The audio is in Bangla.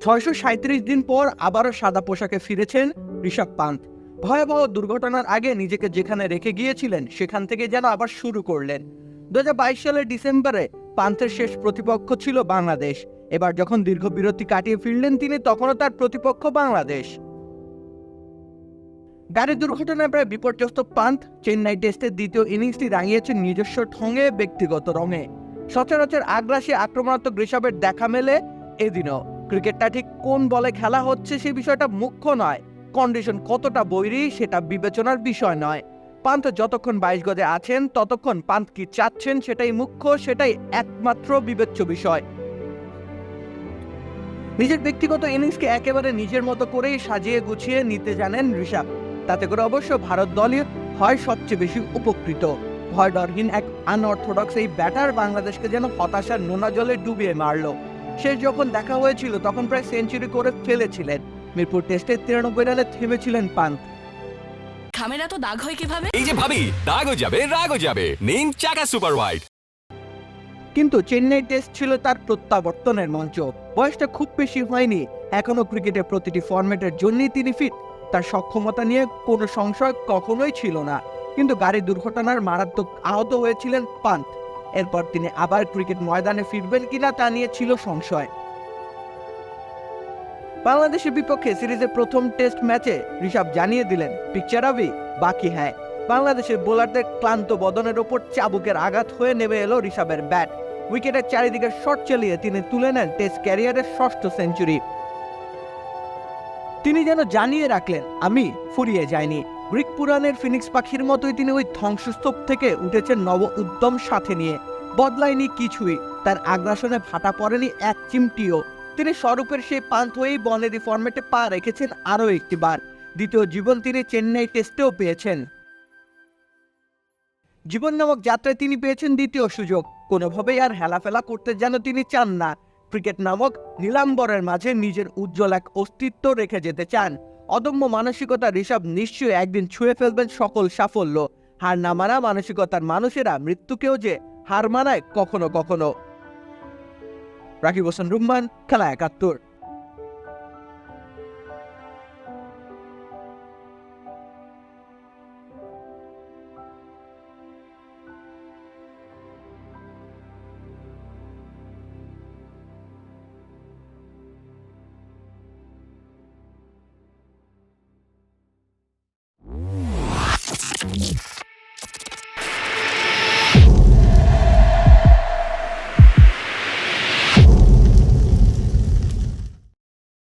ছয়শো সাঁত্রিশ দিন পর আবারও সাদা পোশাকে ফিরেছেন ঋষভ পান্ত ভয়াবহ দুর্ঘটনার আগে নিজেকে যেখানে রেখে গিয়েছিলেন, সেখান থেকে যেন আবার শুরু করলেন। দু হাজার বাইশ সালের ডিসেম্বরে পান্থের শেষ প্রতিপক্ষ ছিল বাংলাদেশ। এবার যখন দীর্ঘ বিরতি কাটিয়ে ফিরলেন তিনি, তখনও তার প্রতিপক্ষ বাংলাদেশ। গাড়ি দুর্ঘটনায় প্রায় বিপর্যস্ত পান্ত চেন্নাই টেস্টের দ্বিতীয় ইনিংসটি রাঙিয়েছেন নিজস্ব ঠঙে, ব্যক্তিগত রঙে। সচরাচর আগ্রাসী আক্রমণাত্মক ঋষভের দেখা মেলে এদিনও। ক্রিকেটটা ঠিক কোন বলে খেলা হচ্ছে সে বিষয়টা মুখ্য নয়। কন্ডিশন কতটা বৈরী সেটা বিবেচনার বিষয় নয়। পান্ত যতক্ষণ বাইশ গজে আছেন, ততক্ষণ পান্ত কি চাচ্ছেন সেটাই মুখ্য, সেটাই একমাত্র বিবেচ্য বিষয়। নিজের ব্যক্তিগত ইনিংসকে একেবারে নিজের মতো করেই সাজিয়ে গুছিয়ে নিতে জানেন ঋষভ। তাতে করে অবশ্য ভারত দলই হয় সবচেয়ে বেশি উপকৃত। ভয় ডরহীন এক আনঅর্থোডক্স এই ব্যাটার বাংলাদেশকে যেন হতাশার নোনা জলে ডুবিয়ে মারলো। শেষ যখন দেখা হয়েছিল তখন প্রায় সেঞ্চুরি করে ফেলেছিলেন। মিরপুর টেস্টে তিরানব্বই রানে থেমেছিলেন পান্ত। খামের তো দাগ হয় কীভাবে? এই যে ভাবি দাগও যাবে রাগও যাবে। নিন চাকা সুপার হোয়াইট কিন্তু চেন্নাই টেস্ট ছিল তার প্রত্যাবর্তনের মঞ্চ। বয়সটা খুব বেশি হয়নি। এখনও ক্রিকেটের প্রতিটি ফরম্যাটের জন্যই তিনি ফিট তার সক্ষমতা নিয়ে কোনো সংশয় কখনোই ছিল না। কিন্তু গাড়ি দুর্ঘটনার মারাত্মক আহত হয়েছিলেন পান্ত। এরপর তিনি আবার ক্রিকেট ময়দানে ফিরবেন কিনা তা নিয়ে ছিল সংশয়। বাংলাদেশের বিপক্ষে সিরিজের প্রথম টেস্ট ম্যাচে ঋষভ জানিয়ে দিলেন, পিকচার আবি, বাকি হ্যাঁ বাংলাদেশের বোলারদের ক্লান্ত বদনের ওপর চাবুকের আঘাত হয়ে নেমে এলো ঋষভের ব্যাট। উইকেটের চারিদিকে শট চালিয়ে তিনি তুলে নেন টেস্ট ক্যারিয়ারের ষষ্ঠ সেঞ্চুরি। তিনি যেন জানিয়ে রাখলেন, আমি ফুরিয়ে যাইনি। গ্রিক পুরাণের ফিনিক্স পাখির মতোই তিনি ওই ধ্বংসস্তূপ থেকে উঠেছেন নব উদ্যম সাথে নিয়ে। বদলায়নি কিছুই। তার আগ্রাসনে ভাটা পড়েনি এক চিমটিও। তিনি স্বরূপের সেই পান্থ হয়েই বনেদি ফরম্যাটে পা রেখেছেন আরও একটি বার। দ্বিতীয় জীবন তিনি চেন্নাই টেস্টেও পেয়েছেন। জীবন নামক যাত্রায় তিনি পেয়েছেন দ্বিতীয় সুযোগ। কোনোভাবেই আর হেলাফেলা করতে যেন তিনি চান না। ক্রিকেট নামক নীলাম্বরের মাঝে নিজের উজ্জ্বল এক অস্তিত্ব রেখে যেতে চান। অদম্য মানসিকতার ঋষভ নিশ্চয়ই একদিন ছুঁয়ে ফেলবেন সকল সাফল্য। হার না মানা মানসিকতার মানুষেরা মৃত্যুকেও যে হার মানায় কখনো কখনো। রাকিব হোসেন, রুম্মান, খেলা একাত্তর।